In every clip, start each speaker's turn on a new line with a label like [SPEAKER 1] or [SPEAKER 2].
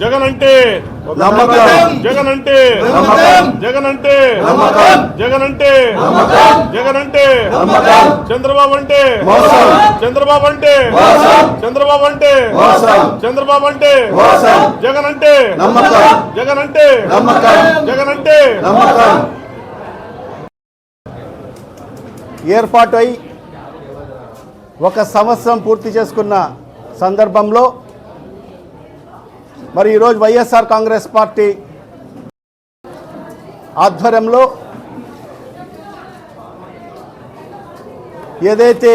[SPEAKER 1] జగన్!
[SPEAKER 2] అంటే జగన్! అంటే జగన్ అంటే జగన్ అంటే జగన్ అంటే చంద్రబాబు అంటే చంద్రబాబు అంటే చంద్రబాబు అంటే చంద్రబాబు అంటే జగన్ అంటే జగన్ అంటే జగన్ అంటే
[SPEAKER 3] ఏర్పాటు అయి ఒక సంవత్సరం పూర్తి చేసుకున్న సందర్భంలో మరి ఈరోజు వైఎస్ఆర్ కాంగ్రెస్ పార్టీ ఆధ్వర్యంలో ఏదైతే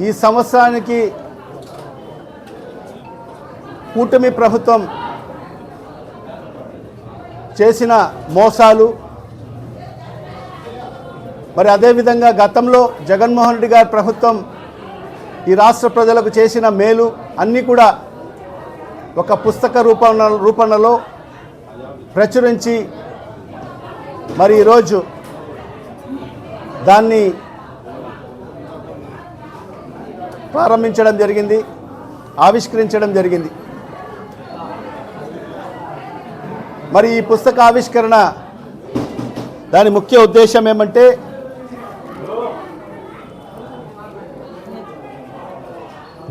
[SPEAKER 3] ఈ సంవత్సరానికి కూటమి ప్రభుత్వం చేసిన మోసాలు మరి అదేవిధంగా గతంలో జగన్మోహన్ రెడ్డి గారి ప్రభుత్వం ఈ రాష్ట్ర ప్రజలకు చేసిన మేలు అన్నీ కూడా ఒక పుస్తక రూపణ రూపణలో ప్రచురించి మరి ఈరోజు దాన్ని ప్రారంభించడం జరిగింది ఆవిష్కరించడం జరిగింది. మరి ఈ పుస్తక ఆవిష్కరణ దాని ముఖ్య ఉద్దేశం ఏమంటే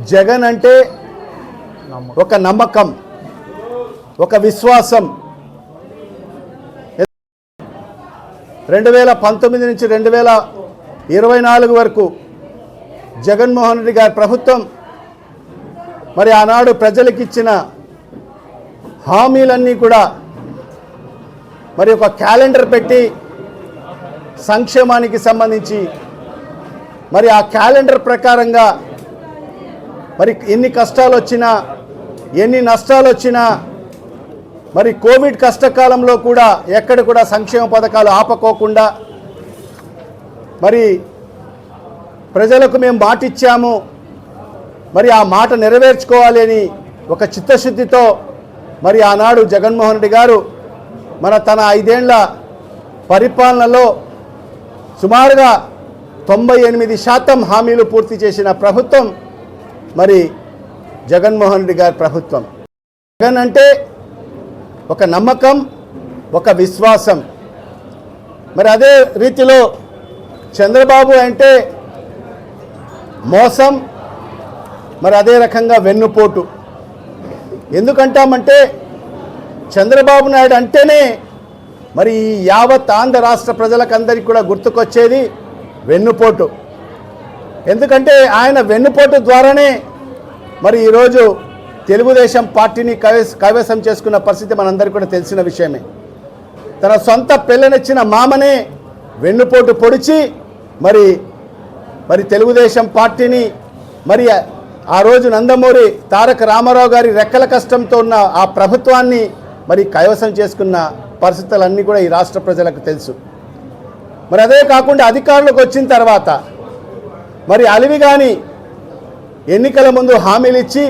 [SPEAKER 3] జగన్ అంటే ఒక నమ్మకం ఒక విశ్వాసం. రెండు వేల పంతొమ్మిది నుంచి రెండు వేల ఇరవై నాలుగు వరకు జగన్మోహన్ రెడ్డి గారి ప్రభుత్వం మరి ఆనాడు ప్రజలకు ఇచ్చిన హామీలన్నీ కూడా మరి ఒక క్యాలెండర్ పెట్టి సంక్షేమానికి సంబంధించి మరి ఆ క్యాలెండర్ ప్రకారంగా మరి ఎన్ని కష్టాలు వచ్చినా ఎన్ని నష్టాలు వచ్చినా మరి కోవిడ్ కష్టకాలంలో కూడా ఎక్కడ కూడా సంక్షేమ పథకాలు ఆపకోకుండా మరి ప్రజలకు మేము మాట ఇచ్చాము మరి ఆ మాట నెరవేర్చుకోవాలి అని ఒక చిత్తశుద్ధితో మరి ఆనాడు జగన్మోహన్ రెడ్డి గారు మన తన ఐదేండ్ల పరిపాలనలో సుమారుగా తొంభై ఎనిమిది శాతం హామీలు పూర్తి చేసిన ప్రభుత్వం మరి జగన్మోహన్ రెడ్డి గారి ప్రభుత్వం. జగన్ అంటే ఒక నమ్మకం ఒక విశ్వాసం. మరి అదే రీతిలో చంద్రబాబు అంటే మోసం మరి అదే రకంగా వెన్నుపోటు. ఎందుకంటామంటే చంద్రబాబు నాయుడు అంటేనే మరి ఈ యావత్ ఆంధ్ర రాష్ట్ర ప్రజలకందరికీ కూడా గుర్తుకొచ్చేది వెన్నుపోటు. ఎందుకంటే ఆయన వెన్నుపోటు ద్వారానే మరి ఈరోజు తెలుగుదేశం పార్టీని కైవస కైవసం చేసుకున్న పరిస్థితి మనందరికీ కూడా తెలిసిన విషయమే. తన సొంత పిల్లనిచ్చిన మామనే వెన్నుపోటు పొడిచి మరి మరి తెలుగుదేశం పార్టీని మరి ఆ రోజు నందమూరి తారక రామారావు గారి రెక్కల కష్టంతో ఉన్న ఆ ప్రభుత్వాన్ని మరి కైవసం చేసుకున్న పరిస్థితులన్నీ కూడా ఈ రాష్ట్ర ప్రజలకు తెలుసు. మరి అదే కాకుండా అధికారులకు వచ్చిన తర్వాత మరి అలివి కానీ ఎన్నికల ముందు హామీలు ఇచ్చి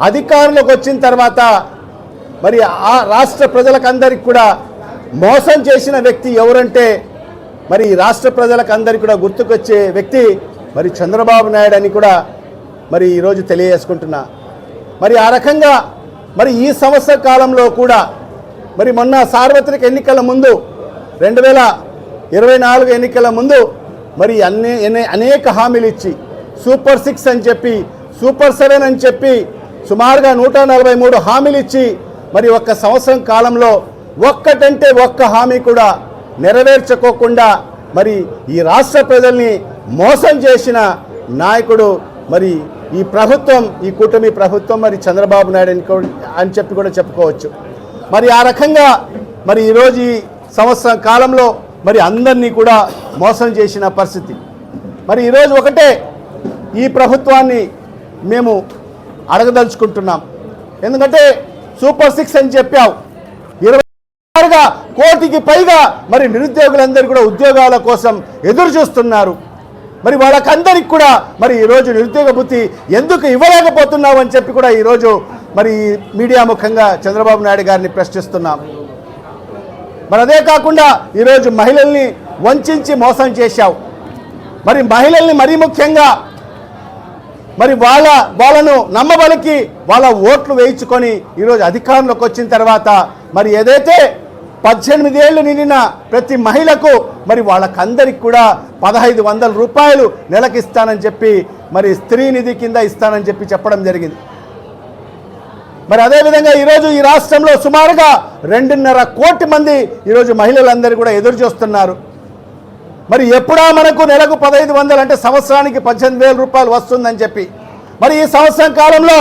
[SPEAKER 3] అధికారంలోకి వచ్చిన తర్వాత మరి ఆ రాష్ట్ర ప్రజలకందరికి కూడా మోసం చేసిన వ్యక్తి ఎవరంటే మరి రాష్ట్ర ప్రజలకు అందరికీ కూడా గుర్తుకొచ్చే వ్యక్తి మరి చంద్రబాబు నాయుడు అని కూడా మరి ఈరోజు తెలియజేసుకుంటున్నా. మరి ఆ రకంగా మరి ఈ సంవత్సర కాలంలో కూడా మరి మొన్న సార్వత్రిక ఎన్నికల ముందు రెండు వేల ఇరవై నాలుగు ఎన్నికల ముందు మరి అన్ని అనేక హామీలు ఇచ్చి సూపర్ సిక్స్ అని చెప్పి సూపర్ సెవెన్ అని చెప్పి సుమారుగా నూట నలభై మూడు హామీలు ఇచ్చి మరి ఒక్క సంవత్సరం కాలంలో ఒక్కటంటే ఒక్క హామీ కూడా నెరవేర్చుకోకుండా మరి ఈ రాష్ట్ర ప్రజల్ని మోసం చేసిన నాయకుడు మరి ఈ ప్రభుత్వం ఈ కూటమి ప్రభుత్వం మరి చంద్రబాబు నాయుడు అని అని చెప్పి కూడా చెప్పుకోవచ్చు. మరి ఆ రకంగా మరి ఈరోజు ఈ సంవత్సరం కాలంలో మరి అందరినీ కూడా మోసం చేసిన పరిస్థితి. మరి ఈరోజు ఒకటే ఈ ప్రభుత్వాన్ని మేము అడగదలుచుకుంటున్నాం. ఎందుకంటే సూపర్ సిక్స్ అని చెప్పావు. ఇరవై కోటికి పైగా మరి నిరుద్యోగులందరూ కూడా ఉద్యోగాల కోసం ఎదురు చూస్తున్నారు. మరి వాళ్ళకందరికి కూడా మరి ఈరోజు నిరుద్యోగ బుద్ధి ఎందుకు ఇవ్వలేకపోతున్నావు అని చెప్పి కూడా ఈరోజు మరి మీడియా ముఖంగా చంద్రబాబు నాయుడు గారిని ప్రశ్నిస్తున్నాం. మరి అదే కాకుండా ఈరోజు మహిళల్ని వంచి మోసం చేశావు. మరి మహిళల్ని మరీ ముఖ్యంగా మరి వాళ్ళ వాళ్ళను నమ్మబలికి వాళ్ళ ఓట్లు వేయించుకొని ఈరోజు అధికారంలోకి వచ్చిన తర్వాత మరి ఏదైతే పద్దెనిమిది ఏళ్ళు నిండిన ప్రతి మహిళకు మరి వాళ్ళకందరికి కూడా పదహైదు వందల రూపాయలు నెలకి ఇస్తానని చెప్పి మరి స్త్రీ నిధి కింద ఇస్తానని చెప్పి చెప్పడం జరిగింది. మరి అదేవిధంగా ఈరోజు ఈ రాష్ట్రంలో సుమారుగా రెండున్నర కోటి మంది ఈరోజు మహిళలందరూ కూడా ఎదురు చూస్తున్నారు మరి ఎప్పుడా మనకు నెలకు పదహైదు వందలు అంటే సంవత్సరానికి పద్దెనిమిది వేల రూపాయలు వస్తుందని చెప్పి. మరి ఈ సంవత్సరం కాలంలో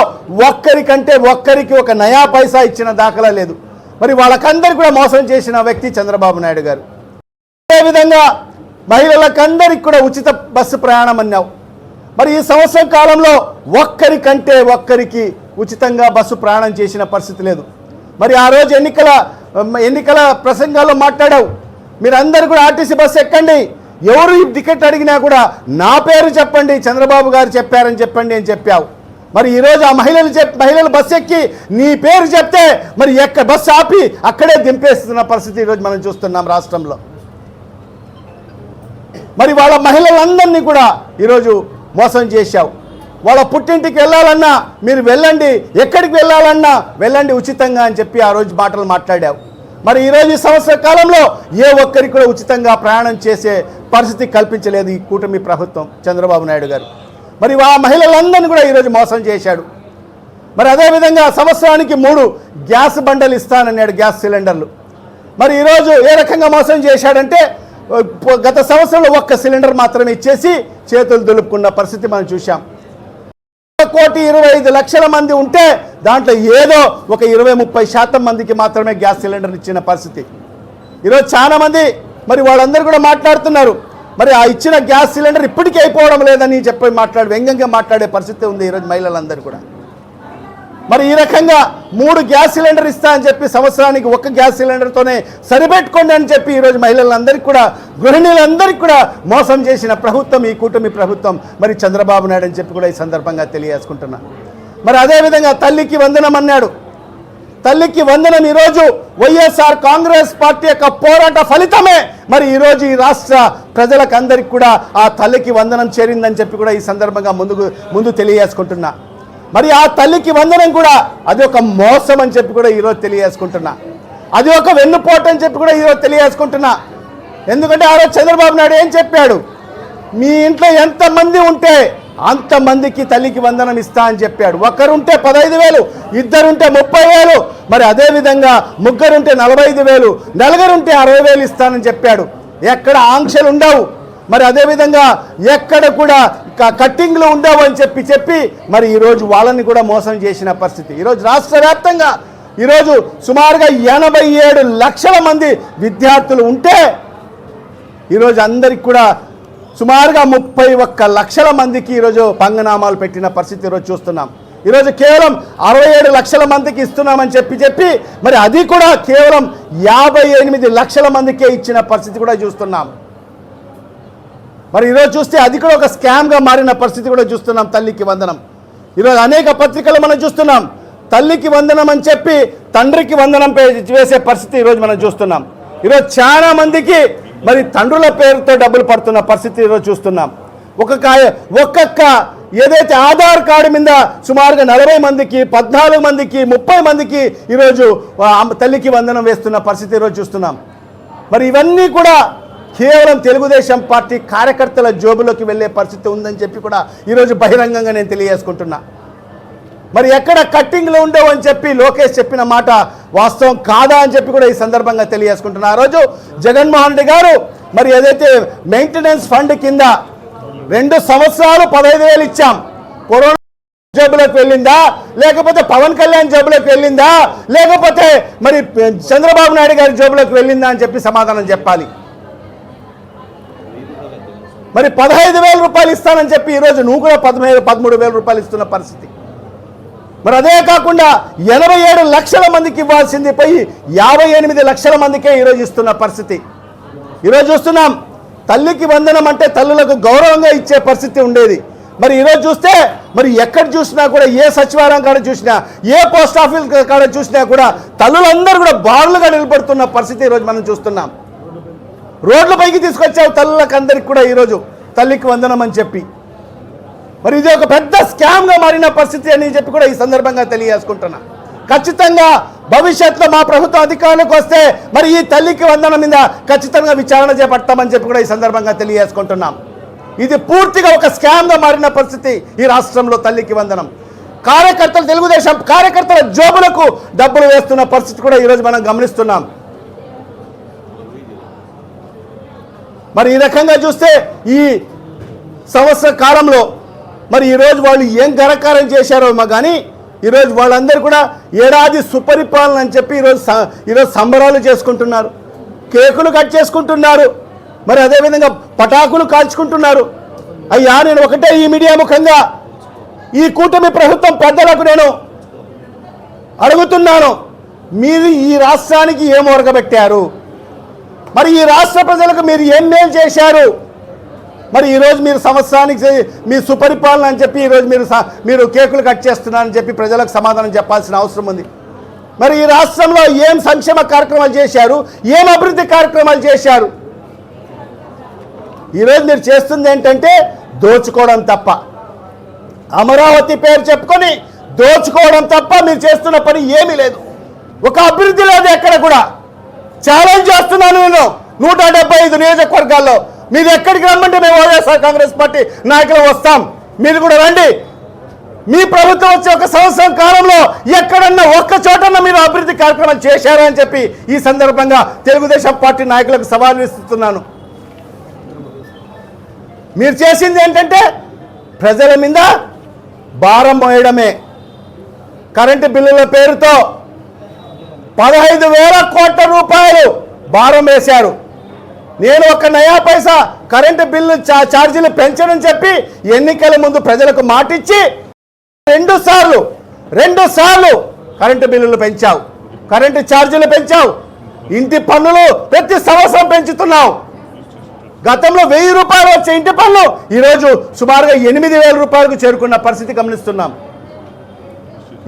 [SPEAKER 3] ఒక్కరికంటే ఒక్కరికి ఒక నయా పైసా ఇచ్చిన దాఖలా లేదు. మరి వాళ్ళకందరికీ కూడా మోసం చేసిన వ్యక్తి చంద్రబాబు నాయుడు గారు. అదేవిధంగా మహిళలకందరికి కూడా ఉచిత బస్సు ప్రయాణం అన్నావు. మరి ఈ సంవత్సరం కాలంలో ఒక్కరికంటే ఒక్కరికి ఉచితంగా బస్సు ప్రయాణం చేసిన పరిస్థితి లేదు. మరి ఆ రోజు ఎన్నికల ఎన్నికల ప్రసంగాల్లో మాట్లాడావు. మీరందరూ కూడా ఆర్టీసీ బస్సు ఎక్కండి. ఎవరు టికెట్ అడిగినా కూడా నా పేరు చెప్పండి చంద్రబాబు గారు చెప్పారని చెప్పండి అని చెప్పావు. మరి ఈరోజు ఆ మహిళలు చెప్ మహిళలు బస్సు ఎక్కి నీ పేరు చెప్తే మరి ఎక్క బస్సు ఆపి అక్కడే దింపేస్తున్న పరిస్థితి ఈరోజు మనం చూస్తున్నాం రాష్ట్రంలో. మరి వాళ్ళ మహిళలందరినీ కూడా ఈరోజు మోసం చేశావు. వాళ్ళ పుట్టింటికి వెళ్ళాలన్నా మీరు వెళ్ళండి ఎక్కడికి వెళ్ళాలన్నా వెళ్ళండి ఉచితంగా అని చెప్పి ఆ రోజు మాటలు మాట్లాడావు. మరి ఈరోజు ఈ సంవత్సర కాలంలో ఏ ఒక్కరికి కూడా ఉచితంగా ప్రయాణం చేసే పరిస్థితి కల్పించలేదు ఈ కూటమి ప్రభుత్వం చంద్రబాబు నాయుడు గారు. మరి ఆ మహిళలందరినీ కూడా ఈరోజు మోసం చేశాడు. మరి అదేవిధంగా సంవత్సరానికి మూడు గ్యాస్ బండలు ఇస్తానన్నాడు గ్యాస్ సిలిండర్లు. మరి ఈరోజు ఏ రకంగా మోసం చేశాడంటే గత సంవత్సరంలో ఒక్క సిలిండర్ మాత్రమే ఇచ్చేసి చేతులు దులుపుకున్న పరిస్థితి మనం చూశాం. కోటి ఇరవై ఐదు లక్షల మంది ఉంటే దాంట్లో ఏదో ఒక ఇరవై ముప్పై శాతం మందికి మాత్రమే గ్యాస్ సిలిండర్ ఇచ్చిన పరిస్థితి. ఈరోజు చాలామంది మరి వాళ్ళందరూ కూడా మాట్లాడుతున్నారు. మరి ఆ ఇచ్చిన గ్యాస్ సిలిండర్ ఇప్పటికీ అయిపోవడం లేదని చెప్పి మాట్లాడి వ్యంగ్యంగా మాట్లాడే పరిస్థితి ఉంది ఈరోజు మహిళలందరూ కూడా. మరి ఈ రకంగా మూడు గ్యాస్ సిలిండర్ ఇస్తా అని చెప్పి సంవత్సరానికి ఒక్క గ్యాస్ సిలిండర్తోనే సరిపెట్టుకోండి అని చెప్పి ఈరోజు మహిళలందరికీ కూడా గృహిణులందరికీ కూడా మోసం చేసిన ప్రభుత్వం ఈ కూటమి ప్రభుత్వం మరి చంద్రబాబు నాయుడు అని చెప్పి కూడా ఈ సందర్భంగా తెలియజేసుకుంటున్నా. మరి అదేవిధంగా తల్లికి వందనం అన్నాడు. తల్లికి వందనం ఈరోజు వైఎస్ఆర్ కాంగ్రెస్ పార్టీ యొక్క పోరాట ఫలితమే. మరి ఈరోజు ఈ రాష్ట్ర ప్రజలకు అందరికి కూడా ఆ తల్లికి వందనం చేరిందని చెప్పి కూడా ఈ సందర్భంగా ముందుకు ముందు తెలియజేసుకుంటున్నా. మరి ఆ తల్లికి వందనం కూడా అది ఒక మోసం అని చెప్పి కూడా ఈరోజు తెలియజేసుకుంటున్నా. అది ఒక వెన్నుపోటు అని చెప్పి కూడా ఈరోజు తెలియజేసుకుంటున్నా. ఎందుకంటే ఆ రోజు చంద్రబాబు నాయుడు ఏం చెప్పాడు? మీ ఇంట్లో ఎంతమంది ఉంటే అంతమందికి తల్లికి వందనం ఇస్తా అని చెప్పాడు. ఒకరుంటే పదహైదు వేలు ఇద్దరుంటే ముప్పై వేలు మరి అదేవిధంగా ముగ్గురుంటే నలభై ఐదు వేలు నలుగురుంటే అరవై వేలు ఇస్తానని చెప్పాడు. ఎక్కడ ఆంక్షలు ఉండవు. మరి అదేవిధంగా ఎక్కడ కూడా కట్టింగ్లు ఉండవు అని చెప్పి చెప్పి మరి ఈరోజు వాళ్ళని కూడా మోసం చేసిన పరిస్థితి. ఈరోజు రాష్ట్ర వ్యాప్తంగా ఈరోజు సుమారుగా ఎనభై ఏడు లక్షల మంది విద్యార్థులు ఉంటే ఈరోజు అందరికి కూడా సుమారుగా ముప్పై ఒక్క లక్షల మందికి ఈరోజు పంగనామాలు పెట్టిన పరిస్థితి ఈరోజు చూస్తున్నాం. ఈరోజు కేవలం అరవై ఏడు లక్షల మందికి ఇస్తున్నామని చెప్పి చెప్పి మరి అది కూడా కేవలం యాభై ఎనిమిది లక్షల మందికే ఇచ్చిన పరిస్థితి కూడా చూస్తున్నాం. మరి ఈరోజు చూస్తే అది కూడా ఒక స్కామ్గా మారిన పరిస్థితి కూడా చూస్తున్నాం తల్లికి వందనం. ఈరోజు అనేక పత్రికలు మనం చూస్తున్నాం. తల్లికి వందనం అని చెప్పి తండ్రికి వందనం పే- వేసే పరిస్థితి ఈరోజు మనం చూస్తున్నాం. ఈరోజు చాలా మందికి మరి తండ్రుల పేరుతో డబ్బులు పడుతున్న పరిస్థితి ఈరోజు చూస్తున్నాం. ఒక్కొక్క ఒక్కొక్క ఏదైతే ఆధార్ కార్డు మీద సుమారుగా నలభై మందికి పద్నాలుగు మందికి ముప్పై మందికి ఈరోజు తల్లికి వందనం వేస్తున్న పరిస్థితి ఈరోజు చూస్తున్నాం. మరి ఇవన్నీ కూడా కేవలం తెలుగుదేశం పార్టీ కార్యకర్తల జోబులోకి వెళ్ళే పరిస్థితి ఉందని చెప్పి కూడా ఈరోజు బహిరంగంగా నేను తెలియజేసుకుంటున్నా. మరి ఎక్కడ కట్టింగ్లో ఉండవు అని చెప్పి లోకేష్ చెప్పిన మాట వాస్తవం కాదా అని చెప్పి కూడా ఈ సందర్భంగా తెలియజేసుకుంటున్నా. ఆ రోజు జగన్మోహన్ రెడ్డి గారు మరి ఏదైతే మెయింటెనెన్స్ ఫండ్ కింద రెండు సంవత్సరాలు పదహైదు వేలు ఇచ్చాం. కరోనా జేబులోకి వెళ్ళిందా? లేకపోతే పవన్ కళ్యాణ్ జేబులోకి వెళ్ళిందా? లేకపోతే మరి చంద్రబాబు నాయుడు గారి జేబులోకి వెళ్ళిందా అని చెప్పి సమాధానం చెప్పాలి. మరి పదహైదు వేల రూపాయలు ఇస్తానని చెప్పి ఈరోజు నువ్వు కూడా పదమూడు పదమూడు వేల రూపాయలు ఇస్తున్న పరిస్థితి. మరి అదే కాకుండా ఎనభై ఏడు లక్షల మందికి ఇవ్వాల్సింది పోయి యాభై ఎనిమిది లక్షల మందికే ఈరోజు ఇస్తున్న పరిస్థితి. ఈరోజు చూస్తున్నాం తల్లికి వందనం అంటే తల్లులకు గౌరవంగా ఇచ్చే పరిస్థితి ఉండేది. మరి ఈరోజు చూస్తే మరి ఎక్కడ చూసినా కూడా ఏ సచివాలయం కాడ చూసినా ఏ పోస్ట్ ఆఫీస్ కాడ చూసినా కూడా తల్లులందరూ కూడా బారులుగా నిలబడుతున్న పరిస్థితి ఈరోజు మనం చూస్తున్నాం. రోడ్ల పైకి తీసుకొచ్చావు తల్లులకు అందరికి కూడా ఈరోజు తల్లికి వందనం అని చెప్పి. మరి ఇది ఒక పెద్ద స్కామ్గా మారిన పరిస్థితి అని చెప్పి కూడా ఈ సందర్భంగా తెలియజేసుకుంటున్నా. ఖచ్చితంగా భవిష్యత్తులో మా ప్రభుత్వం అధికారంలోకి వస్తే మరి ఈ తల్లికి వందనం మీద ఖచ్చితంగా విచారణ చేపడతామని చెప్పి కూడా ఈ సందర్భంగా తెలియజేసుకుంటున్నాం. ఇది పూర్తిగా ఒక స్కామ్గా మారిన పరిస్థితి ఈ రాష్ట్రంలో తల్లికి వందనం. కార్యకర్తలు తెలుగుదేశం కార్యకర్తల జోబులకు డబ్బులు వేస్తున్న పరిస్థితి కూడా ఈరోజు మనం గమనిస్తున్నాం. మరి ఈ రకంగా చూస్తే ఈ సంవత్సర కాలంలో మరి ఈరోజు వాళ్ళు ఏం గరకారం చేశారో మా కానీ ఈరోజు వాళ్ళందరూ కూడా ఏడాది సుపరిపాలన అని చెప్పి ఈరోజు ఈరోజు సంబరాలు చేసుకుంటున్నారు. కేకులు కట్ చేసుకుంటున్నారు. మరి అదేవిధంగా పటాకులు కాల్చుకుంటున్నారు. అయ్యా నేను ఒకటే ఈ మీడియా ముఖంగా ఈ కూటమి ప్రభుత్వం పెద్దలకు నేను అడుగుతున్నాను. మీరు ఈ రాష్ట్రానికి ఏం ఒరగబెట్టారు? మరి ఈ రాష్ట్ర ప్రజలకు మీరు ఏం మేలు చేశారు? మరి ఈరోజు మీరు సంవత్సరానికి మీ సుపరిపాలన అని చెప్పి ఈరోజు మీరు మీరు కేకులు కట్ చేస్తున్నారని చెప్పి ప్రజలకు సమాధానం చెప్పాల్సిన అవసరం ఉంది. మరి ఈ రాష్ట్రంలో ఏం సంక్షేమ కార్యక్రమాలు చేశారు? ఏం అభివృద్ధి కార్యక్రమాలు చేశారు? ఈరోజు మీరు చేస్తుంది ఏంటంటే దోచుకోవడం తప్ప. అమరావతి పేరు చెప్పుకొని దోచుకోవడం తప్ప మీరు చేస్తున్న పని ఏమీ లేదు. ఒక అభివృద్ధి లేదు ఎక్కడ కూడా. ఛాలెంజ్ చేస్తున్నాను నేను. నూట డెబ్బై ఐదు నియోజకవర్గాల్లో. మీరు ఎక్కడికి రమ్మంటే మేము వైఎస్ఆర్ కాంగ్రెస్ పార్టీ నాయకులు వస్తాం. మీరు కూడా రండి. మీ ప్రభుత్వం వచ్చే ఒక సంవత్సరం కాలంలో ఎక్కడన్నా ఒక్క చోటన్నా మీరు అభివృద్ధి కార్యక్రమం చేశారని చెప్పి ఈ సందర్భంగా తెలుగుదేశం పార్టీ నాయకులకు సవాల్ విస్తున్నాను మీరు చేసింది ఏంటంటే ప్రజల మీద భారం మోయడమే. కరెంటు బిల్లుల పేరుతో పదహైదు వేల కోట్ల రూపాయలు భారం వేశారు. నేను ఒక నయా పైసా కరెంటు బిల్లు చా- ఛార్జీలు పెంచనని చెప్పి ఎన్నికల ముందు ప్రజలకు మాటిచ్చి రెండు సార్లు రెండు సార్లు కరెంటు బిల్లులు పెంచావు. కరెంటు ఛార్జీలు పెంచావు. ఇంటి పన్నులు ప్రతి సంవత్సరం పెంచుతున్నావు. గతంలో వెయ్యి రూపాయలు వచ్చే ఇంటి పన్ను ఈరోజు సుమారుగా ఎనిమిది వేల రూపాయలకు చేరుకున్న పరిస్థితి గమనిస్తున్నాం.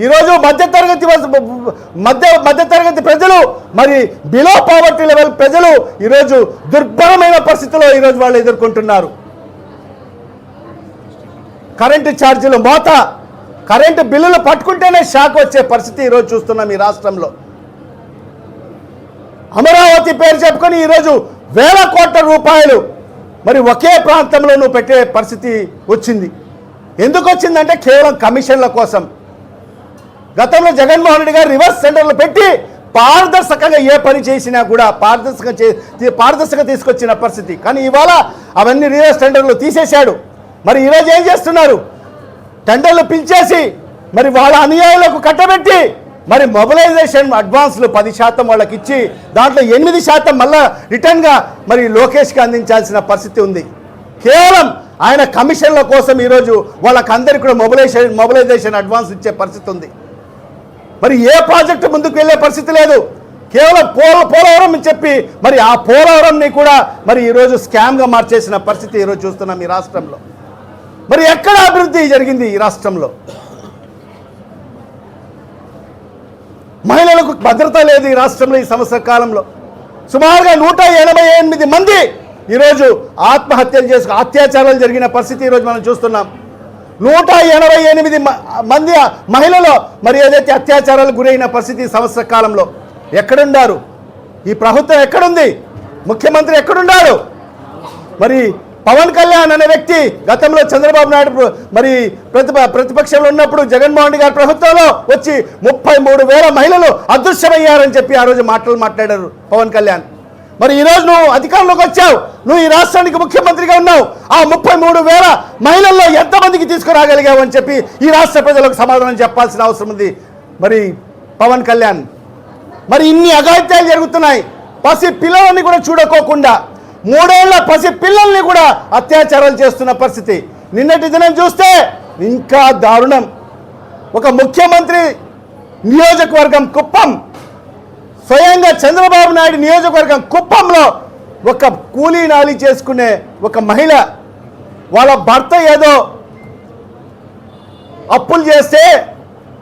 [SPEAKER 3] ఈరోజు మధ్యతరగతి మధ్య మధ్యతరగతి ప్రజలు మరి బిలో పావర్టీ లెవెల్ ప్రజలు ఈరోజు దుర్భరమైన పరిస్థితిలో ఈరోజు వాళ్ళు ఎదుర్కొంటున్నారు. కరెంటు ఛార్జీలు మోత కరెంటు బిల్లులు పట్టుకుంటేనే షాక్ వచ్చే పరిస్థితి ఈరోజు చూస్తున్నాం ఈ రాష్ట్రంలో. అమరావతి పేరు చెప్పుకొని ఈరోజు వేల కోట్ల రూపాయలు మరి ఒకే ప్రాంతంలో నువ్వు పెట్టే పరిస్థితి వచ్చింది. ఎందుకు వచ్చిందంటే కేవలం కమిషన్ల కోసం. గతంలో జగన్మోహన్ రెడ్డి గారు రివర్స్ సెంటర్లు పెట్టి పారదర్శకంగా ఏ పని చేసినా కూడా పారదర్శక చే పారదర్శక తీసుకొచ్చిన పరిస్థితి. కానీ ఇవాళ అవన్నీ రివర్స్ టెండర్లు తీసేశాడు. మరి ఈరోజు ఏం చేస్తున్నారు? టెండర్లు పిలిచేసి మరి వాళ్ళ అనుయాయులకు కట్టబెట్టి మరి మొబిలైజేషన్ అడ్వాన్స్లు పది శాతం వాళ్ళకి ఇచ్చి దాంట్లో ఎనిమిది శాతం మళ్ళా రిటర్న్గా మరి లోకేష్కి అందించాల్సిన పరిస్థితి ఉంది. కేవలం ఆయన కమిషన్ల కోసం ఈరోజు వాళ్ళకందరికీ కూడా మొబిలైజేషన్ మొబిలైజేషన్ అడ్వాన్స్ ఇచ్చే పరిస్థితి ఉంది. మరి ఏ ప్రాజెక్టు ముందుకు వెళ్ళే పరిస్థితి లేదు. కేవలం పోల పోలవరం అని చెప్పి మరి ఆ పోలవరంని కూడా మరి ఈరోజు స్కామ్గా మార్చేసిన పరిస్థితి ఈరోజు చూస్తున్నాం ఈ రాష్ట్రంలో. మరి ఎక్కడ అభివృద్ధి జరిగింది ఈ రాష్ట్రంలో? మహిళలకు భద్రత లేదు ఈ రాష్ట్రంలో ఈ సంవత్సర కాలంలో. సుమారుగా నూట ఎనభై ఎనిమిది మంది ఈరోజు ఆత్మహత్యలు చేసుకు అత్యాచారాలు జరిగిన పరిస్థితి ఈరోజు మనం చూస్తున్నాం. నూట ఎనభై ఎనిమిది మ- మంది మహిళలు మరి ఏదైతే అత్యాచారాలకు గురైన పరిస్థితి సంవత్సర కాలంలో ఎక్కడున్నారు ఈ ప్రభుత్వం ఎక్కడుంది? ముఖ్యమంత్రి ఎక్కడున్నారు మరి పవన్ కళ్యాణ్ అనే వ్యక్తి గతంలో చంద్రబాబు నాయుడు మరి ప్రతిప ప్రతిపక్షంలో ఉన్నప్పుడు జగన్మోహన్ రెడ్డి గారి ప్రభుత్వంలో వచ్చి ముప్పై మూడు వేల మహిళలు అదృశ్యమయ్యారని చెప్పి ఆ రోజు మాటలు మాట్లాడారు పవన్ కళ్యాణ్. మరి ఈరోజు నువ్వు అధికారంలోకి వచ్చావు. నువ్వు ఈ రాష్ట్రానికి ముఖ్యమంత్రిగా ఉన్నావు. ఆ ముప్పై మూడు వేల మహిళల్లో ఎంతమందికి తీసుకురాగలిగావు అని చెప్పి ఈ రాష్ట్ర ప్రజలకు సమాధానం చెప్పాల్సిన అవసరం ఉంది. మరి పవన్ కళ్యాణ్ మరి ఇన్ని అఘాయిత్యాలు జరుగుతున్నాయి. పసి పిల్లలని కూడా చూడకోకుండా మూడేళ్ళ పసి పిల్లల్ని కూడా అత్యాచారాలు చేస్తున్న పరిస్థితి. నిన్నటి దినం చూస్తే ఇంకా దారుణం. ఒక ముఖ్యమంత్రి నియోజకవర్గం కుప్పం స్వయంగా చంద్రబాబు నాయుడు నియోజకవర్గం కుప్పంలో ఒక కూలీ నాలి చేసుకునే ఒక మహిళ వాళ్ళ భర్త ఏదో అప్పులు చేస్తే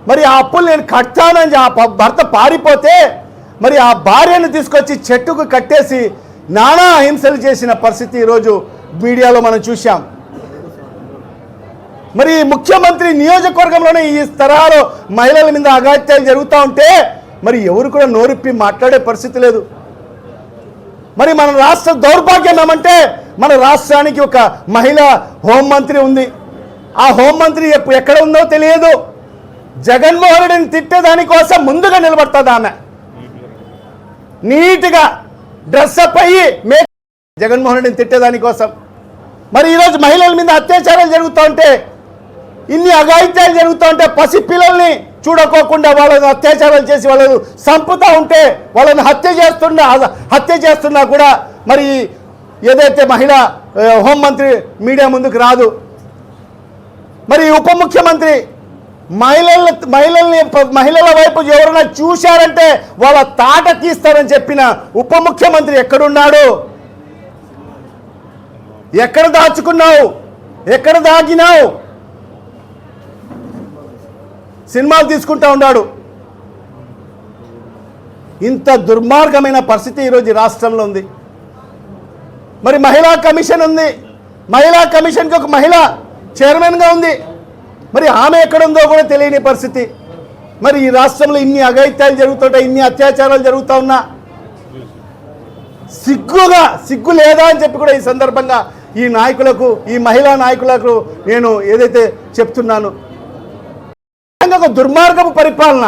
[SPEAKER 3] మరి ఆ అప్పులు నేను కట్టానని ఆ భర్త పారిపోతే మరి ఆ భార్యను తీసుకొచ్చి చెట్టుకు కట్టేసి నానా హింసలు చేసిన పరిస్థితి ఈరోజు మీడియాలో మనం చూశాం. మరి ముఖ్యమంత్రి నియోజకవర్గంలోనే ఈ తరహాలో మహిళల మీద అగాత్యాలు జరుగుతూ ఉంటే మరి ఎవరు కూడా నోరిప్పి మాట్లాడే పరిస్థితి లేదు. మరి మన రాష్ట్ర దౌర్భాగ్యం ఏమంటే మన రాష్ట్రానికి ఒక మహిళ హోంమంత్రి ఉంది. ఆ హోంమంత్రి ఎక్కడ ఉందో తెలియదు. జగన్మోహన్ రెడ్డిని తిట్టేదాని కోసం ముందుగా నిలబడుతుంది ఆమె. నీట్గా డ్రెస్అప్ అయ్యి మే జగన్మోహన్ రెడ్డిని తిట్టేదాని కోసం. మరి ఈరోజు మహిళల మీద అత్యాచారాలు జరుగుతూ ఉంటే ఇన్ని అఘాయిత్యాలు జరుగుతూ ఉంటే పసి పిల్లల్ని చూడకోకుండా వాళ్ళని అత్యాచారాలు చేసి వాళ్ళను చంపుతూ ఉంటే వాళ్ళని హత్య చేస్తున్నా హత్య చేస్తున్నా కూడా మరి ఏదైతే మహిళ హోంమంత్రి మీడియా ముందుకు రాదు. మరి ఉప ముఖ్యమంత్రి మహిళల మహిళల్ని మహిళల వైపు ఎవరైనా చూశారంటే వాళ్ళ తాట తీస్తారని చెప్పిన ఉప ముఖ్యమంత్రి ఎక్కడున్నాడు? ఎక్కడ దాచుకున్నావు? ఎక్కడ దాగినావు? సినిమాలు తీసుకుంటా ఉన్నాడు. ఇంత దుర్మార్గమైన పరిస్థితి ఈరోజు రాష్ట్రంలో ఉంది. మరి మహిళా కమిషన్ ఉంది. మహిళా కమిషన్కి ఒక మహిళ చైర్మన్గా ఉంది. మరి ఆమె ఎక్కడుందో కూడా తెలియని పరిస్థితి. మరి ఈ రాష్ట్రంలో ఇన్ని అఘాయిత్యాలు జరుగుతుంటాయి ఇన్ని అత్యాచారాలు జరుగుతూ ఉన్నా. సిగ్గుగా సిగ్గు లేదా అని చెప్పి కూడా ఈ సందర్భంగా ఈ నాయకులకు ఈ మహిళా నాయకులకు నేను ఏదైతే చెప్తున్నాను ఒక దుర్మార్గపు పరిపాలన.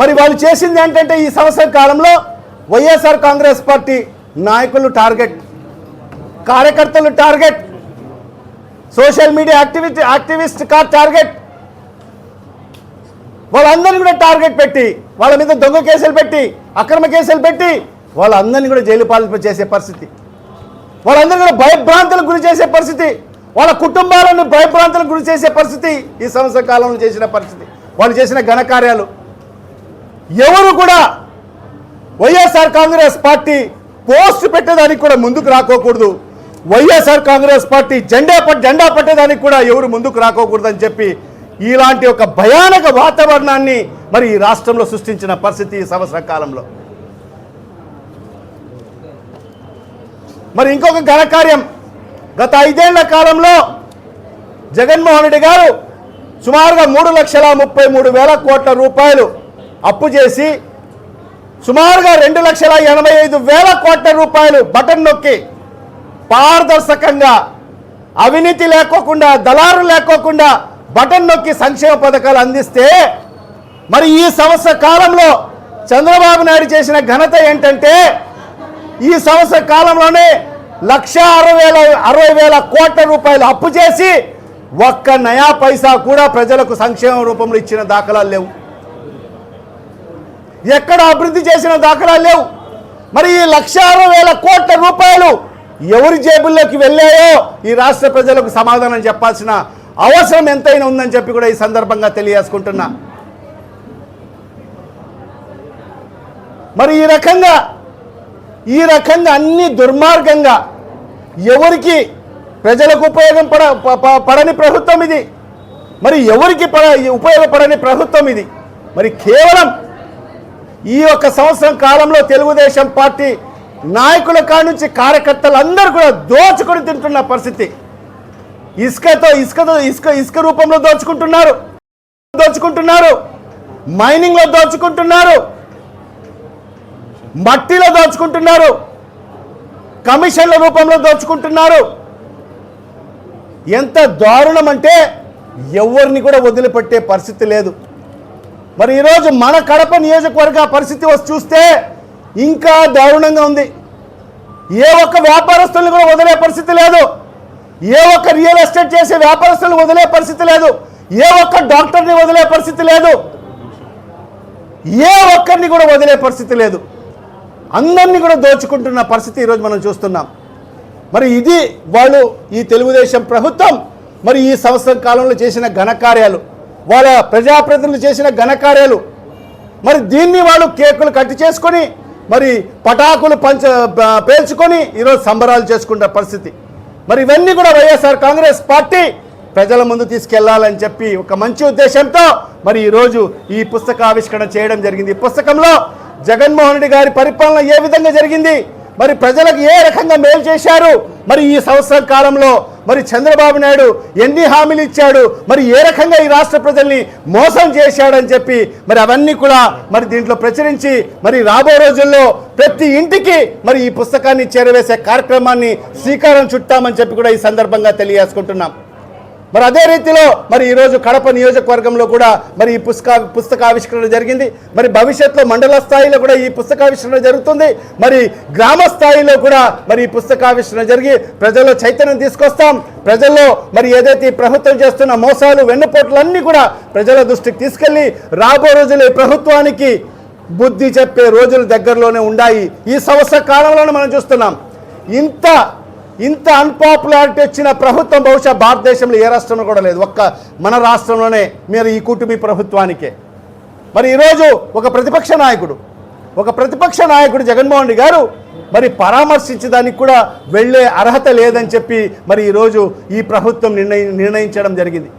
[SPEAKER 3] మరి వాళ్ళు చేసింది ఏంటంటే ఈ సంవత్సర కాలంలో వైఎస్ఆర్ కాంగ్రెస్ పార్టీ నాయకులు టార్గెట్ కార్యకర్తలు target social media activity activist car target. వాళ్ళందరినీ కూడా టార్గెట్ పెట్టి వాళ్ళ మీద దొంగ కేసులు పెట్టి అక్రమ కేసులు పెట్టి వాళ్ళందరినీ కూడా జైలు పాలు చేసే పరిస్థితి. వాళ్ళందరినీ కూడా భయభ్రాంతులకు గురి చేసే పరిస్థితి. వాళ్ళ కుటుంబాలను భయభ్రాంతులకు గురి చేసే పరిస్థితి ఈ సంవత్సర కాలంలో చేసిన పరిస్థితి. వాళ్ళు చేసిన ఘనకార్యాలు. ఎవరు కూడా వైఎస్ఆర్ కాంగ్రెస్ పార్టీ పోస్ట్ పెట్టేదానికి కూడా ముందుకు రాకోకూడదు. వైఎస్ఆర్ కాంగ్రెస్ పార్టీ జెండా పట్ జెండా పట్టేదానికి కూడా ఎవరు ముందుకు రాకోకూడదు చెప్పి ఇలాంటి ఒక భయానక వాతావరణాన్ని మరి ఈ రాష్ట్రంలో సృష్టించిన పరిస్థితి ఈ సంవత్సర కాలంలో. మరి ఇంకొక ఘనకార్యం గత ఐదేళ్ళ కాలంలో జగన్మోహన్ రెడ్డి గారు సుమారుగా మూడు లక్షల ముప్పై మూడు వేల కోట్ల రూపాయలు అప్పు చేసి సుమారుగా రెండు లక్షల ఎనభై ఐదు వేల కోట్ల రూపాయలు బటన్ నొక్కి పారదర్శకంగా అవినీతి లేకోకుండా దళారు లేకోకుండా బటన్ నొక్కి సంక్షేమ పథకాలు అందిస్తే మరి ఈ సంవత్సర కాలంలో చంద్రబాబు నాయుడు చేసిన ఘనత ఏంటంటే ఈ సంవత్సర కాలంలోనే లక్ష అరవై వేల అరవై వేల కోట్ల రూపాయలు అప్పు చేసి ఒక్క నయా పైసా కూడా ప్రజలకు సంక్షేమ రూపంలో ఇచ్చిన దాఖలాలు లేవు. ఎక్కడ అభివృద్ధి చేసిన దాఖలాలు లేవు. మరి ఈ లక్ష అరవై వేల కోట్ల రూపాయలు ఎవరి జేబుల్లోకి వెళ్ళాయో ఈ రాష్ట్ర ప్రజలకు సమాధానం చెప్పాల్సిన అవసరం ఎంతైనా ఉందని చెప్పి కూడా ఈ సందర్భంగా తెలియజేసుకుంటున్నా. మరి ఈ రకంగా ఈ రకంగా అన్ని దుర్మార్గంగా ఎవరికి ప్రజలకు ఉపయోగం పడ ప- పడని ప్రభుత్వం ఇది. మరి ఎవరికి పడ ఉపయోగపడని ప్రభుత్వం ఇది? మరి కేవలం ఈ యొక్క సంవత్సరం కాలంలో తెలుగుదేశం పార్టీ నాయకుల కాడ నుంచి కార్యకర్తలు అందరూ కూడా దోచుకొని తింటున్న పరిస్థితి. ఇసుకతో ఇసుకతో ఇసుక ఇసుక రూపంలో దోచుకుంటున్నారు. దోచుకుంటున్నారు. మైనింగ్లో దోచుకుంటున్నారు. మట్టిలో దోచుకుంటున్నారు. కమిషన్ల రూపంలో దోచుకుంటున్నారు. ఎంత దారుణం అంటే ఎవరిని కూడా వదిలిపెట్టే పరిస్థితి లేదు. మరి ఈరోజు మన కడప నియోజకవర్గ పరిస్థితి వచ్చి చూస్తే ఇంకా దారుణంగా ఉంది. ఏ ఒక్క వ్యాపారస్తులను కూడా వదిలే పరిస్థితి లేదు. ఏ ఒక్క రియల్ ఎస్టేట్ చేసే వ్యాపారస్తులను వదిలే పరిస్థితి లేదు. ఏ ఒక్క డాక్టర్ని వదిలే పరిస్థితి లేదు. ఏ ఒక్కరిని కూడా వదిలే పరిస్థితి లేదు. అందరినీ కూడా దోచుకుంటున్న పరిస్థితి ఈరోజు మనం చూస్తున్నాం. మరి ఇది వాళ్ళు ఈ తెలుగుదేశం ప్రభుత్వం మరి ఈ సంవత్సరం కాలంలో చేసిన ఘనకార్యాలు వాళ్ళ ప్రజాప్రతినిధులు చేసిన ఘనకార్యాలు మరి దీన్ని వాళ్ళు కేకులు కట్టి చేసుకొని మరి పటాకులు పంచ పేల్చుకొని ఈరోజు సంబరాలు చేసుకున్న పరిస్థితి. మరి ఇవన్నీ కూడా వైఎస్ఆర్ కాంగ్రెస్ పార్టీ ప్రజల ముందు తీసుకెళ్ళాలని చెప్పి ఒక మంచి ఉద్దేశంతో మరి ఈరోజు ఈ పుస్తక ఆవిష్కరణ చేయడం జరిగింది. ఈ పుస్తకంలో జగన్మోహన్ రెడ్డి గారి పరిపాలన ఏ విధంగా జరిగింది? మరి ప్రజలకు ఏ రకంగా మేలు చేశారు? మరి ఈ సంవత్సరం కాలంలో మరి చంద్రబాబు నాయుడు ఎన్ని హామీలు ఇచ్చాడు? మరి ఏ రకంగా ఈ రాష్ట్ర ప్రజల్ని మోసం చేశాడని చెప్పి మరి అవన్నీ కూడా మరి దీంట్లో ప్రచురించి మరి రాబో రోజుల్లో ప్రతి ఇంటికి మరి ఈ పుస్తకాన్ని చేరవేసే కార్యక్రమాన్ని శ్రీకారం చుట్టామని చెప్పి కూడా ఈ సందర్భంగా తెలియజేసుకుంటున్నాం. మరి అదే రీతిలో మరి ఈరోజు కడప నియోజకవర్గంలో కూడా మరి ఈ పుస్తక పుస్తకావిష్కరణ జరిగింది. మరి భవిష్యత్తులో మండల స్థాయిలో కూడా ఈ పుస్తకావిష్కరణ జరుగుతుంది. మరి గ్రామ స్థాయిలో కూడా మరి ఈ పుస్తకావిష్కరణ జరిగి ప్రజల్లో చైతన్యం తీసుకొస్తాం. ప్రజల్లో మరి ఏదైతే ఈ ప్రభుత్వం చేస్తున్న మోసాలు వెన్నుపోట్లన్నీ కూడా ప్రజల దృష్టికి తీసుకెళ్ళి రాబో రోజులు ఈ ప్రభుత్వానికి బుద్ధి చెప్పే రోజులు దగ్గరలోనే ఉన్నాయి ఈ సంవత్సర కాలంలోనే మనం చూస్తున్నాం. ఇంత ఇంత అన్పాపులారిటీ వచ్చిన ప్రభుత్వం బహుశా భారతదేశంలో ఏ రాష్ట్రంలో కూడా లేదు. ఒక్క మన రాష్ట్రంలోనే మీరు ఈ కుటుంబీ ప్రభుత్వానికే. మరి ఈరోజు ఒక ప్రతిపక్ష నాయకుడు ఒక ప్రతిపక్ష నాయకుడు జగన్మోహన్ రెడ్డి గారు మరి పరామర్శించడానికి కూడా వెళ్ళే అర్హత లేదని చెప్పి మరి ఈరోజు ఈ ప్రభుత్వం నిర్ణయి నిర్ణయించడం జరిగింది.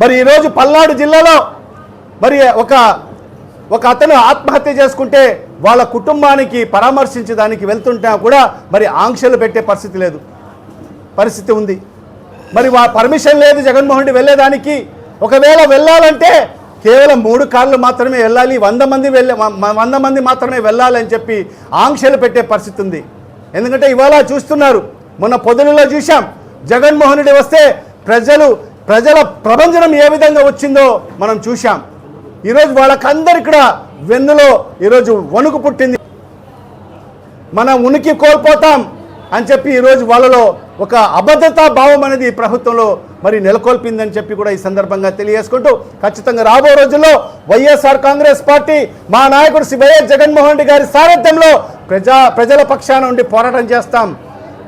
[SPEAKER 3] మరి ఈరోజు పల్నాడు జిల్లాలో మరి ఒక ఒక అతను ఆత్మహత్య చేసుకుంటే వాళ్ళ కుటుంబానికి పరామర్శించడానికి వెళ్తుంటా కూడా మరి ఆంక్షలు పెట్టే పరిస్థితి లేదు. పరిస్థితి ఉంది. మరి వా పర్మిషన్ లేదు జగన్మోహన్ రెడ్డి వెళ్ళేదానికి. ఒకవేళ వెళ్ళాలంటే కేవలం మూడు కార్లు మాత్రమే వెళ్ళాలి. వంద మంది వెళ్ళే వంద మంది మాత్రమే వెళ్ళాలని చెప్పి ఆంక్షలు పెట్టే పరిస్థితి ఉంది. ఎందుకంటే ఇవాళ చూస్తున్నారు. మొన్న పొదలులో చూశాం. జగన్మోహన్ రెడ్డి వస్తే ప్రజలు ప్రజల ప్రభంజనం ఏ విధంగా వచ్చిందో మనం చూశాం. ఈరోజు వాళ్ళకందరు ఇక్కడ వెన్నులో ఈరోజు వణుకు పుట్టింది. మన ఉనికి కోల్పోతాం అని చెప్పి ఈరోజు వాళ్ళలో ఒక అబద్ధతా భావం అనేది ప్రభుత్వంలో మరి నెలకొల్పిందని చెప్పి కూడా ఈ సందర్భంగా తెలియజేసుకుంటూ ఖచ్చితంగా రాబో రోజుల్లో వైఎస్ఆర్ కాంగ్రెస్ పార్టీ మా నాయకుడు శ్రీ వైఎస్ జగన్మోహన్ రెడ్డి గారి సారథ్యంలో ప్రజా ప్రజల పక్షాన ఉండి పోరాటం చేస్తాం.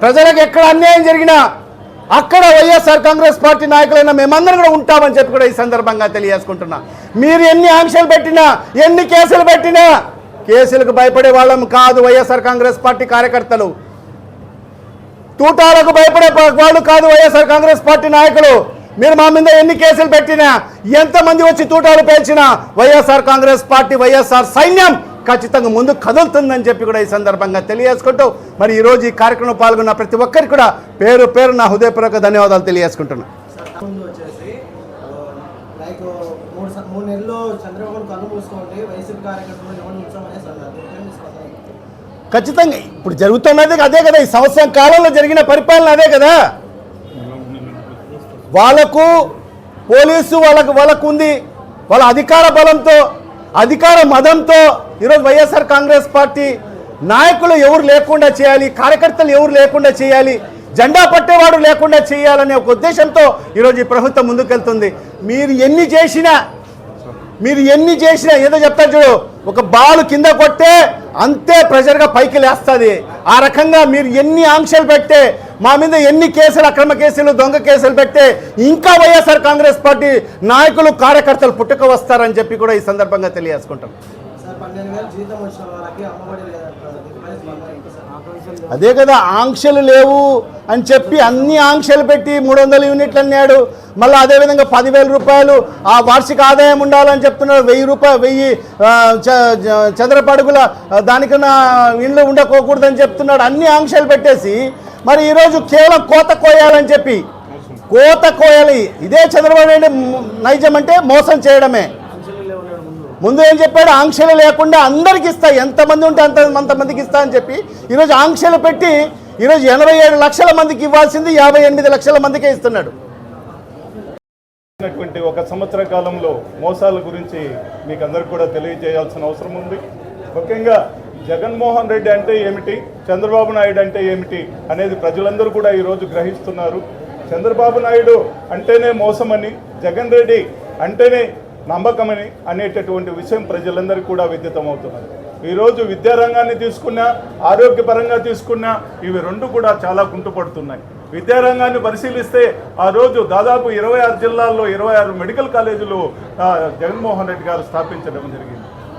[SPEAKER 3] ప్రజలకు ఎక్కడ అన్యాయం జరిగినా అక్కడ వైఎస్ఆర్ కాంగ్రెస్ పార్టీ నాయకులైన మేమందరం కూడా ఉంటామని చెప్పి కూడా ఈ సందర్భంగా తెలియజేసుకుంటున్నా. మీరు ఎన్ని ఆంక్షలు పెట్టినా ఎన్ని కేసులు పెట్టినా కేసులకు భయపడే వాళ్ళం కాదు వైఎస్ఆర్ కాంగ్రెస్ పార్టీ కార్యకర్తలు. తూటాలకు భయపడే వాళ్ళు కాదు వైఎస్ఆర్ కాంగ్రెస్ పార్టీ నాయకులు. మీరు మా మీద ఎన్ని కేసులు పెట్టినా ఎంతమంది వచ్చి తూటాలు పేల్చినా వైఎస్ఆర్ కాంగ్రెస్ పార్టీ వైఎస్ఆర్ సైన్యం ఖచ్చితంగా ముందు కదులుతుందని చెప్పి కూడా ఈ సందర్భంగా తెలియజేసుకుంటూ మరి ఈరోజు ఈ కార్యక్రమం పాల్గొన్న ప్రతి ఒక్కరికి కూడా పేరు పేరు నా హృదయపూర్వక ధన్యవాదాలు తెలియజేసుకుంటున్నా.
[SPEAKER 4] ముందు వచ్చేసి లైక్ మూడు స- మూడు నెలలు చంద్రబాబు కళ్ళు మూసుకోండి వైసీపీ కార్యకర్తలు ఎవరు ఉంచామనేసి అన్నారు ఏం తీసుకొస్తారు?
[SPEAKER 3] ఖచ్చితంగా ఇప్పుడు జరుగుతున్నది అదే కదా ఈ సంవత్సరం కాలంలో జరిగిన పరిపాలన అదే కదా. వాళ్ళకు పోలీసు వాళ్ళకు వాళ్ళకు ఉంది. వాళ్ళ అధికార బలంతో అధికార మదంతో ఈరోజు వైఎస్ఆర్ కాంగ్రెస్ పార్టీ నాయకులు ఎవరు లేకుండా చేయాలి కార్యకర్తలు ఎవరు లేకుండా చేయాలి జెండా పట్టేవాడు లేకుండా చేయాలనే ఒక ఉద్దేశంతో ఈరోజు ఈ ప్రభుత్వం ముందుకెళ్తుంది. మీరు ఎన్ని చేసినా మీరు ఎన్ని చేసినా ఏదో చెప్తారు చూడు ఒక బాలు కింద కొట్టే అంతే ప్రెషర్గా పైకి లేస్తుంది. ఆ రకంగా మీరు ఎన్ని ఆంక్షలు పెట్టే మా మీద ఎన్ని కేసులు అక్రమ కేసులు దొంగ కేసులు పెట్టే ఇంకా వైఎస్ఆర్ కాంగ్రెస్ పార్టీ నాయకులు కార్యకర్తలు పుట్టుక వస్తారని చెప్పి కూడా ఈ సందర్భంగా తెలియజేసుకుంటాం. అదే కదా ఆంక్షలు లేవు అని చెప్పి అన్ని ఆంక్షలు పెట్టి మూడు వందల యూనిట్లు అన్నాడు. మళ్ళీ అదేవిధంగా పదివేల రూపాయలు ఆ వార్షిక ఆదాయం ఉండాలని చెప్తున్నాడు వెయ్యి రూపాయలు వెయ్యి చంద్రపడుగుల చ- దానికన్నా ఇండ్లు ఉండకోకూడదని చెప్తున్నాడు. అన్ని ఆంక్షలు పెట్టేసి మరి ఈరోజు కేవలం కోత కోయాలని చెప్పి కోత కోయాలి. ఇదే చంద్రబాబు నాయుడు నైజం అంటే మోసం చేయడమే. ముందు ఏం చెప్పాడు? ఆంక్షలు లేకుండా అందరికి ఇస్తా. ఎంతమంది ఉంటే అంత అంతమందికి ఇస్తా అని చెప్పి ఈరోజు ఆంక్షలు పెట్టి ఈరోజు ఎనభై ఏడు లక్షల మందికి ఇవ్వాల్సింది యాభై ఎనిమిది లక్షల మందికే ఇస్తున్నాడు.
[SPEAKER 2] ఒక సంవత్సర కాలంలో మోసాల గురించి మీకు అందరికి కూడా తెలియజేయాల్సిన అవసరం ఉంది. ముఖ్యంగా జగన్మోహన్ రెడ్డి అంటే ఏమిటి? చంద్రబాబు నాయుడు అంటే ఏమిటి? అనేది ప్రజలందరూ కూడా ఈరోజు గ్రహిస్తున్నారు. చంద్రబాబు నాయుడు అంటేనే మోసమని జగన్ రెడ్డి అంటేనే నమ్మకమని అనేటటువంటి విషయం ప్రజలందరికీ కూడా విదితమవుతున్నది. ఈరోజు విద్యారంగాన్ని తీసుకున్నా ఆరోగ్యపరంగా తీసుకున్నా ఇవి రెండు కూడా చాలా కుంటుపడుతున్నాయి. విద్యారంగాన్ని పరిశీలిస్తే ఆ రోజు దాదాపు ఇరవై ఆరు జిల్లాల్లో ఇరవై ఆరు మెడికల్ కాలేజీలు జగన్మోహన్ రెడ్డి గారు స్థాపించడం జరిగింది.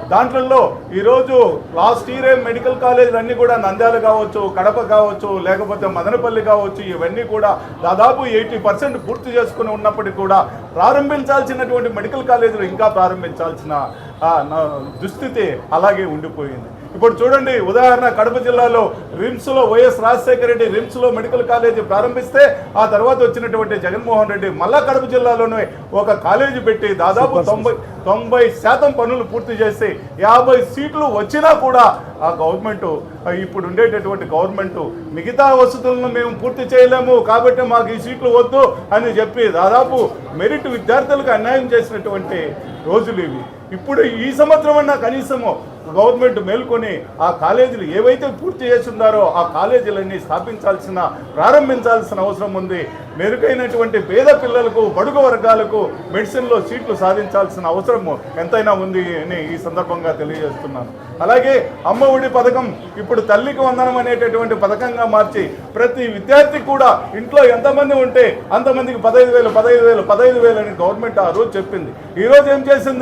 [SPEAKER 2] దాంట్లో ఈరోజు లాస్ట్ ఇయరే మెడికల్ కాలేజీలు అన్నీ కూడా నంద్యాల కావచ్చు కడప కావచ్చు లేకపోతే మదనపల్లి కావచ్చు ఇవన్నీ కూడా దాదాపు ఎయిటీ పర్సెంట్ పూర్తి చేసుకుని ఉన్నప్పటికీ కూడా ప్రారంభించాల్సినటువంటి మెడికల్ కాలేజీలు ఇంకా ప్రారంభించాల్సిన నా- దుస్థితి అలాగే ఉండిపోయింది. ఇప్పుడు చూడండి ఉదాహరణ కడప జిల్లాలో రిమ్స్లో వైఎస్ రాజశేఖర రెడ్డి రిమ్స్లో మెడికల్ కాలేజీ ప్రారంభిస్తే ఆ తర్వాత వచ్చినటువంటి జగన్మోహన్ రెడ్డి మళ్ళా కడప జిల్లాలోనే ఒక కాలేజీ పెట్టి దాదాపు తొంభై తొంభై శాతం పనులు పూర్తి చేసి యాభై సీట్లు వచ్చినా కూడా ఆ గవర్నమెంట్ ఇప్పుడు ఉండేటటువంటి గవర్నమెంట్ మిగతా వసతులను మేము పూర్తి చేయలేము కాబట్టి మాకు ఈ సీట్లు వద్దు అని చెప్పి దాదాపు మెరిట్ విద్యార్థులకు అన్యాయం చేసినటువంటి రోజులు ఇవి. ఇప్పుడు ఈ సంవత్సరం అన్నా కనీసము గవర్నమెంట్ మేల్కొని ఆ కాలేజీలు ఏవైతే పూర్తి చేస్తున్నారో ఆ కాలేజీలన్నీ స్థాపించాల్సిన ప్రారంభించాల్సిన అవసరం ఉంది. మెరుగైనటువంటి పేద పిల్లలకు బడుగు వర్గాలకు మెడిసిన్లో సీట్లు సాధించాల్సిన అవసరం ఎంతైనా ఉంది అని ఈ సందర్భంగా తెలియజేస్తున్నాను. అలాగే అమ్మ ఒడి పథకం ఇప్పుడు తల్లికి వందనం అనేటటువంటి పథకంగా మార్చి ప్రతి విద్యార్థి కూడా ఇంట్లో ఎంతమంది ఉంటే అంతమందికి పదహైదు వేలు పదహైదు వేలు పదహైదు వేలు అని గవర్నమెంట్ ఆ రోజు చెప్పింది. ఈ రోజు ఏం చేసింది?